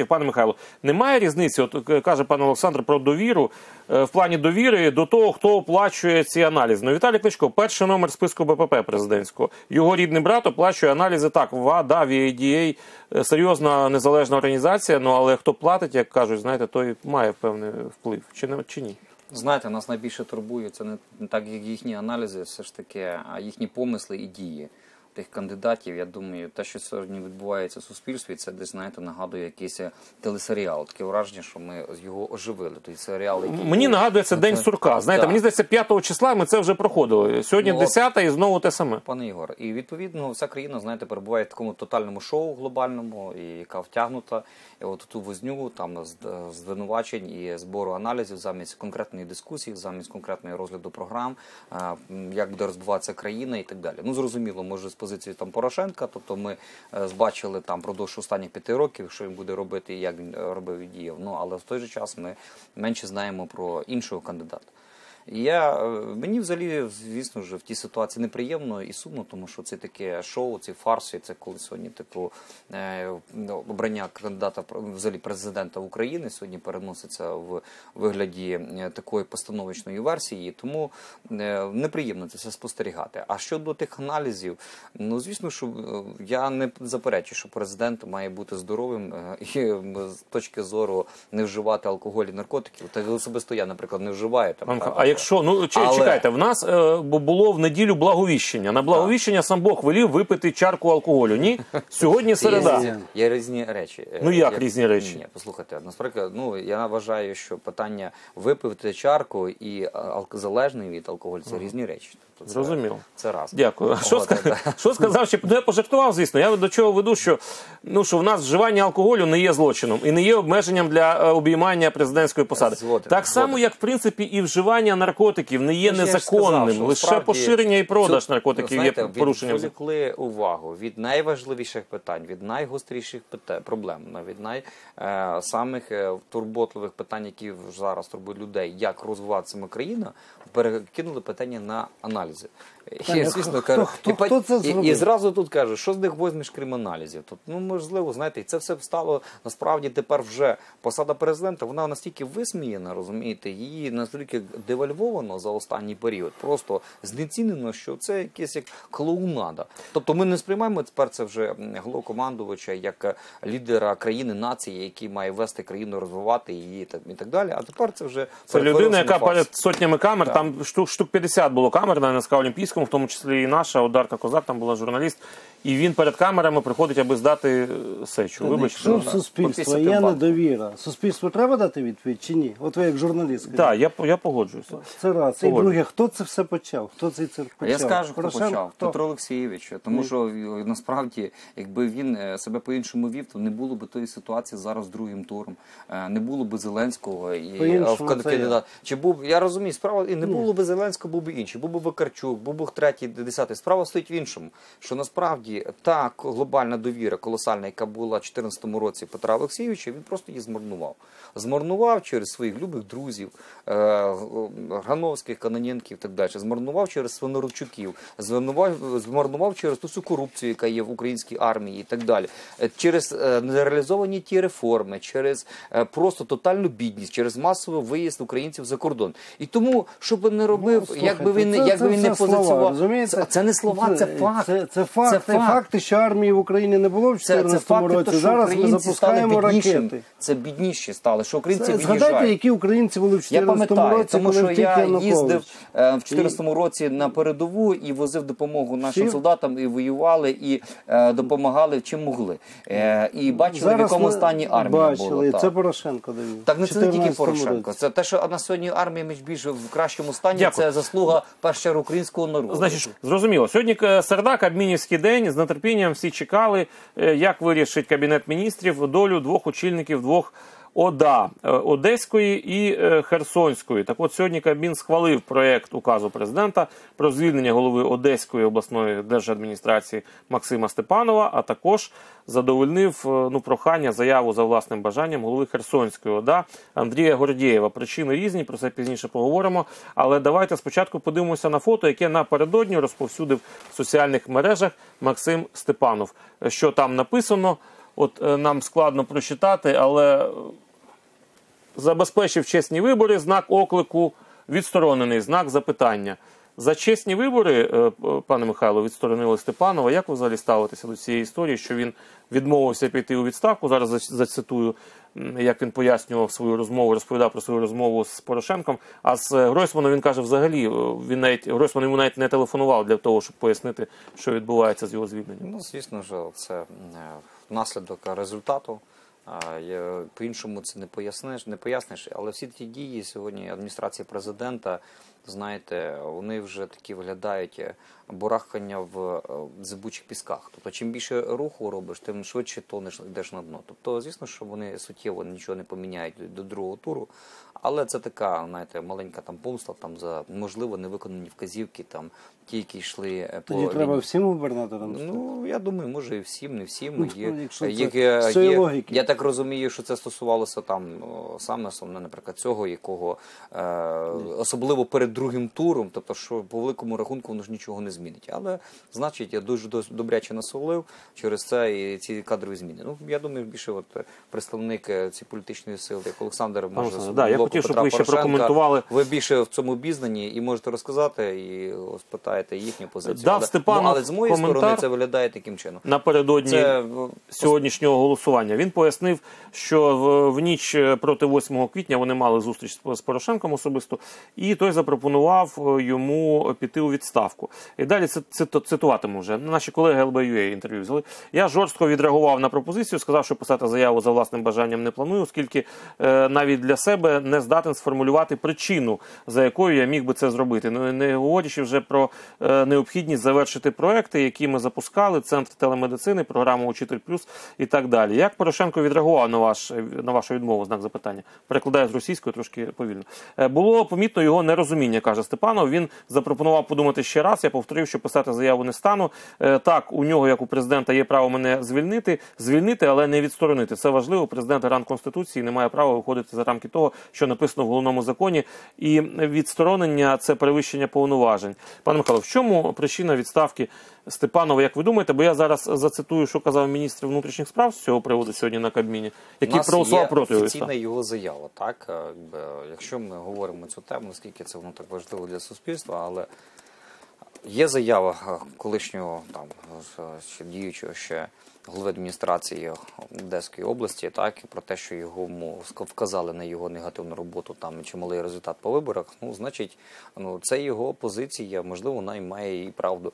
кілометрів. Пане Михайло, немає різниці, от е, каже пан Олександр про довіру е, в плані довіри до того, хто оплачує ці аналізи. Ну, Віталій Кличко, перший номер списку БПП президентського. Його рідний брат оплачує аналізи так. ВАДА, VADA, е, серйозна незалежна організація. Ну але хто платить, як кажуть, знаєте, той має певний вплив. Чи не чи ні? Знаєте, нас найбільше турбує це не так, як їхні аналізи, все ж таки, а їхні помисли і дії тих кандидатів. Я думаю, те, що сьогодні відбувається в суспільстві, це десь знаєте, нагадує якийсь телесеріал. Таке враження, що ми його оживили. Той серіал, який Мені нагадує це день сурка. Знаєте, Да. мені здається, 5 числа ми це вже проходили. Сьогодні Ну, от- 10 і знову те саме. Пане Ігор, і відповідно вся країна, знаєте, перебуває в такому тотальному шоу глобальному, і яка втягнута. І от ту возню там звинувачень і збору аналізів замість конкретної дискусії, замість конкретної розгляду програм, як буде розбиватися країна і так далі. Ну зрозуміло, може з позиції там Порошенка, тобто ми е, збачили там продовж останніх п'яти років, що він буде робити і як він е, робив і діяв. Ну але в той же час ми менше знаємо про іншого кандидата. Я е, мені взагалі, звісно ж, в тій ситуації неприємно і сумно, тому що це таке шоу, ці фарси, це коли сьогодні типу е, ну, обрання кандидата взагалі президента України сьогодні переноситься в вигляді е, такої постановочної версії. Тому неприємно це все спостерігати. А щодо тих аналізів, ну звісно, що я не заперечую, що президент має бути здоровим і з точки зору не вживати алкоголь і наркотиків. Та особисто я, наприклад, не вживаю там. А якщо ну чи- Але- чекайте, в нас е, було в неділю благовіщення. На благовіщення сам Бог велів випити чарку алкоголю. Ні, сьогодні середа. Є, є різні речі. Е, Ну, як Я- різні речі? Ні, послухайте, насправді, ну я вважаю, що питання випити чарку і алк- залежний від алкоголю це різні речі. Тобто це, Зрозуміло. Це раз. Дякую. Що, От, ска- е, що сказав, ще ну, я пожартував, звісно. Я до чого веду, що ну що в нас вживання алкоголю не є злочином і не є обмеженням для е, обіймання президентської посади. Згоден, так само, згоден. як в принципі і вживання наркотиків не є Ну, незаконним. сказав, Лише справді, поширення і продаж цю- наркотиків знаєте, є порушенням. відволікли увагу від найважливіших питань, від найгостріших питань, проблем, від най е, самих е, турботливих питань, які зараз турбують людей, як розвиватися країна, перекинули питання на аналізи. Ні, звісно, хто- кажу, хто- і, хто це і, і зразу тут кажу, що з них возьмеш крім аналізів. Тут, ну можливо, знаєте, і це все стало насправді тепер вже посада президента. Вона настільки висміяна, розумієте, її настільки девальвовано за останній період, просто знецінено, що це якесь як клоунада. Тобто ми не сприймаємо тепер це вже головнокомандувача як е, лідера країни нації, який має вести країну, розвивати її та- і так далі. А тепер це вже Це людина, яка перед сотнями камер, Так. там штук, штук 50 було камер на НСК Олімпійському, в тому числі і наша, Одарка Козак, там була журналіст. І він перед камерами приходить, аби здати е, сечу. Вибачте. Якщо в Попісяти є недовіра, суспільству треба дати відповідь чи ні? От ви як журналіст. Так, я, я погоджуюся. Це раз. І друге, хто це все почав? Хто цей цирк почав? Я скажу, хто Порошенко? почав. Хто? Петро Олексійович. Тому що е, насправді, якби він е, себе по-іншому вів, то не було б тої ситуації зараз другим туром. Не було б Зеленського і в кан- кандидат. Чи був я розумію, справа і не було б Зеленського, був би інший. Був би Вакарчук, був би третій, десятий. Справа стоїть в іншому. Що насправді та глобальна довіра, колосальна, яка була в 2014 році Петра Олексійовича, він просто її змарнував. Змарнував через своїх любих друзів, е, Грановських, Каноненків і так далі. Змарнував через Свинородчуків, змарнував, через ту всю корупцію, яка є в українській армії і так далі. Е, Через е, нереалізовані ті реформи, через просто тотальну бідність, через масовий виїзд українців за кордон. І тому, щоб би не робив, Ну, як би він, слухайте, як це- він це не все слова, позиціював. розумієте? Це, це не слова, це, факт. Це, це факти, Це факт. факти, що армії в Україні не було в Це, це 2014 році. то, що Зараз ми запускаємо ракети. Це бідніші стали, що українці Це, від'їжджають. згадайте, які українці були в Я 2014 пам'ятаю, році, тому коли що втік я їздив е, в 2014 році на передову і возив допомогу нашим Всі- солдатам, і воювали, і е, допомагали чим могли. Е, і бачили, в якому стані армія бачили, була. так. це Порошенко довів. Так не це не тільки Порошенко. році. Це те, що на сьогодні армія між більш в кращому стані. Дякую. Це заслуга чергу українського народу. Значить, зрозуміло. Сьогодні е, середа, Кабмінівський день. З нетерпінням всі чекали, е, як вирішить Кабінет міністрів долю двох очільників двох ОДА е, Одеської і е, Херсонської. Так от сьогодні Кабмін схвалив проект указу президента про звільнення голови Одеської обласної держадміністрації Максима Степанова, а також задовольнив е, ну, прохання, заяву за власним бажанням голови Херсонської ОДА Андрія Гордієва. Причини різні, про це пізніше поговоримо. Але давайте спочатку подивимося на фото, яке напередодні розповсюдив в соціальних мережах Максим Степанов. Що там написано? от нам складно прочитати, але забезпечив чесні вибори, знак оклику відсторонений, знак запитання. За чесні вибори, е, пане Михайло, відсторонили Степанова. Як ви взагалі ставитеся до цієї історії, що він відмовився піти у відставку? Зараз зацитую, як він пояснював свою розмову, розповідав про свою розмову з Порошенком. А з е, Гройсманом він каже, взагалі, е, він навіть Гройсман йому навіть не телефонував для того, щоб пояснити, що відбувається з його звільненням. Ну, звісно ж, це наслідок результату. А, є- По-іншому це не поясниш, не поясниш. Але всі ті дії сьогодні адміністрації президента, знаєте, вони вже такі виглядають е, бурахання в е, зибучих пісках. Тобто, чим більше руху робиш, тим швидше тонеш йдеш на дно. Тобто, звісно, що вони суттєво нічого не поміняють до другого туру. Але це така, знаєте, маленька там помста там за можливо невиконані вказівки, там ті, які йшли е, по Тоді треба всім губернаторам. Ну, я думаю, може і всім, не всім. Ну, є, якщо це є, є, є- Я так розумію, що це стосувалося там саме основне, наприклад, цього, якого е, особливо перед другим туром, тобто, що по великому рахунку воно ж нічого не змінить. Але значить, я дуже добряче насолив через це і ці кадрові зміни. Ну, я думаю, більше от е, представник е, цієї політичної сили, як Олександр, може Олександр, да, я хотів, щоб ви ще прокоментували. Ви більше в цьому обізнані і можете розказати, і спитаєте їхню позицію. Дав але, Степанов ну, але з моєї сторони це виглядає таким чином. Напередодні Це сьогоднішнього голосування. Він пояснив, що в, в ніч е, проти 8 квітня вони мали зустріч з Порошенком особисто, і той запропонував е, йому піти у відставку. І далі цитуватиму вже. Наші колеги ЛБЮА інтерв'ю взяли. Я жорстко відреагував на пропозицію, сказав, що писати заяву за власним бажанням не планую, оскільки е, навіть для себе не здатен сформулювати причину, за якою я міг би це зробити. Ну не говорячи вже про е, необхідність завершити проекти, які ми запускали, центр телемедицини, програму Учитель Плюс і так далі. Як Порошенко відреагував на ваш на вашу відмову? Знак запитання перекладаю з російської трошки повільно. Е, Було помітно його нерозуміння, каже Степанов. Він запропонував подумати ще раз. Я повторив, що писати заяву не стану. Е, Так, у нього, як у президента, є право мене звільнити, звільнити, але не відсторонити. Це важливо. Президент гарант конституції не має права виходити за рамки того, що написано в головному законі. І відсторонення це перевищення повноважень. Пане Михайло, в чому причина відставки Степанова? Як ви думаєте? Бо я зараз зацитую, що казав міністр внутрішніх справ з цього приводу сьогодні на Кабміні, який проголосував проти його офіційна його заява. Так, Е, якщо ми говоримо цю тему, наскільки це воно так важливо для суспільства, але є заява колишнього там діючого ще голови адміністрації Одеської області, так про те, що його вказали на його негативну роботу, там чималий результат по виборах. Ну, значить, ну це його позиція, можливо, вона і має і правду.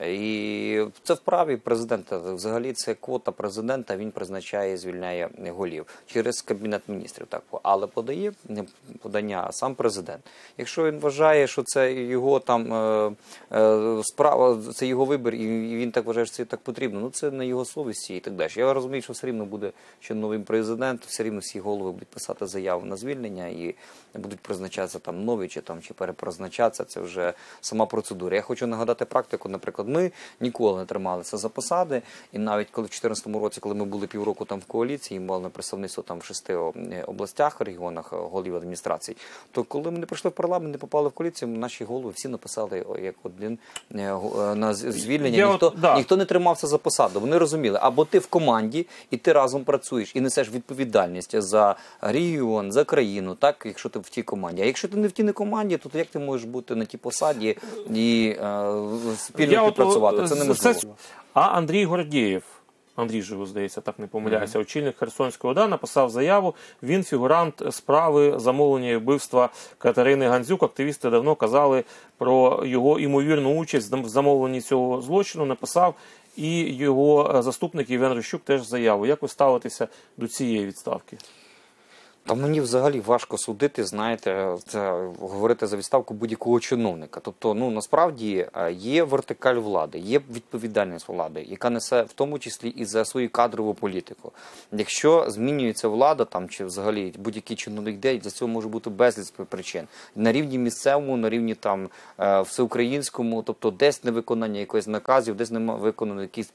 І це вправі президента. Взагалі, це квота президента. Він призначає, і звільняє голів через кабінет міністрів. Так але подає подання сам президент. Якщо він вважає, що це його там е, е, справа, це його вибір, і він так вважає, що це так потрібно. Ну це на його совісті і так далі. Я розумію, що все рівно буде ще новий президент, все рівно всі голови будуть писати заяву на звільнення і будуть призначатися там нові чи там чи перепризначатися. Це вже сама процедура. Я хочу нагадати практику. Наприклад, ми ніколи не трималися за посади, і навіть коли в 2014 році, коли ми були півроку там в коаліції, мали на представництво там в шести е, областях, регіонах е, голів адміністрацій, то коли ми не прийшли в парламент, не попали в коаліцію, наші голови всі написали як один е, го- е, на звільнення. Я Ніхто от, да. ніхто не тримався за посаду. Вони розуміли, або ти в команді, і ти разом працюєш, і несеш відповідальність за регіон, за країну, так якщо ти в тій команді. А якщо ти не в тій не команді, то як ти можеш бути на тій посаді і е, спільно співпрацювати? е, Це неможливо. це- А Андрій Гордієв, Андрій Живо, здається, так не помиляюся, очільник Херсонської ОДА, написав заяву. Він фігурант справи замовлення і вбивства Катерини Гандзюк. Активісти давно казали про його імовірну участь в замовленні цього злочину. Написав і його е, заступник Євген Рощук теж заяву. Як ви ставитеся до цієї відставки? Та мені взагалі важко судити, знаєте, це говорити за відставку будь-якого чиновника. Тобто, ну насправді е, є вертикаль влади, є відповідальність влади, яка несе в тому числі і за свою кадрову політику. Якщо змінюється влада, там чи взагалі будь-який чиновник де за цього може бути безліч причин на рівні місцевому, на рівні там е, всеукраїнському, тобто десь невиконання якихось наказів, десь немає виконано якісь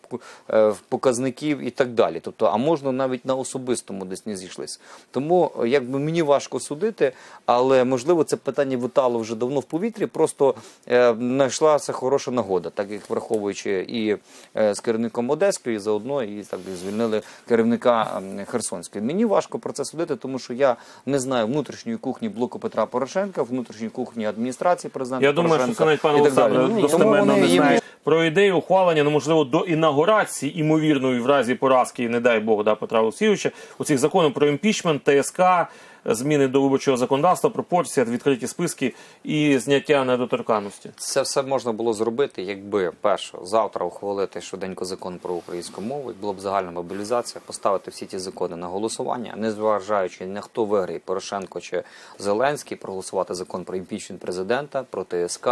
е, показників і так далі. Тобто, а можна навіть на особистому десь не зійшлися. Тому якби мені важко судити, але можливо це питання витало вже давно в повітрі. Просто е, знайшлася хороша нагода, так як враховуючи і е, з керівником Одеської, заодно і так і звільнили керівника Херсонської. Мені важко про це судити, тому що я не знаю внутрішньої кухні блоку Петра Порошенка, внутрішньої кухні адміністрації президента. Я думаю, що це навіть і Ну, тому достеменно не знає про ідею ухвалення, ну можливо, до інаугурації, імовірної в разі поразки, не дай Бог, да, Петра Олексійовича, у цих законів про імпічмент, ТСК, та зміни до виборчого законодавства, пропорція, відкриті списки і зняття недоторканності. Це все можна було зробити, якби перше завтра ухвалити швиденько закон про українську мову, як була б загальна мобілізація, поставити всі ті закони на голосування, не зважаючи на хто виграє Порошенко чи Зеленський, проголосувати закон про імпічмент президента, про ТСК,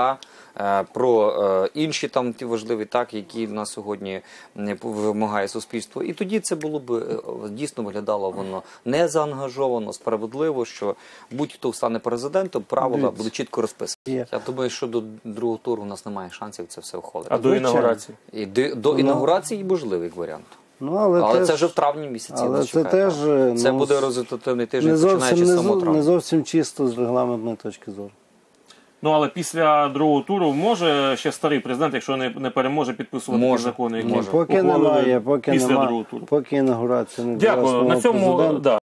е, про е, інші там ті важливі так, які в нас сьогодні вимагає суспільство. І тоді це було б е, дійсно виглядало воно не заангажовано, справедливо, що будь-хто стане президентом, правила будуть чітко розписані. Я думаю, що до другого туру у нас немає шансів це все ухвалити. А до інаугурації. І до, до інаугурації можливий варіант. Ну, але, Але теж, це вже в травні місяці. але це теж. Це ну, буде результативний тиждень, не зовсім, починаючи не, з 7 зо- травня. не зовсім чисто з регламентної точки зору. Ну але після другого туру може ще старий президент, якщо не, не переможе підписувати ті закони, які Може. Поки немає, поки після немає, другого туру. поки інаугурація не Дякую. На цьому да.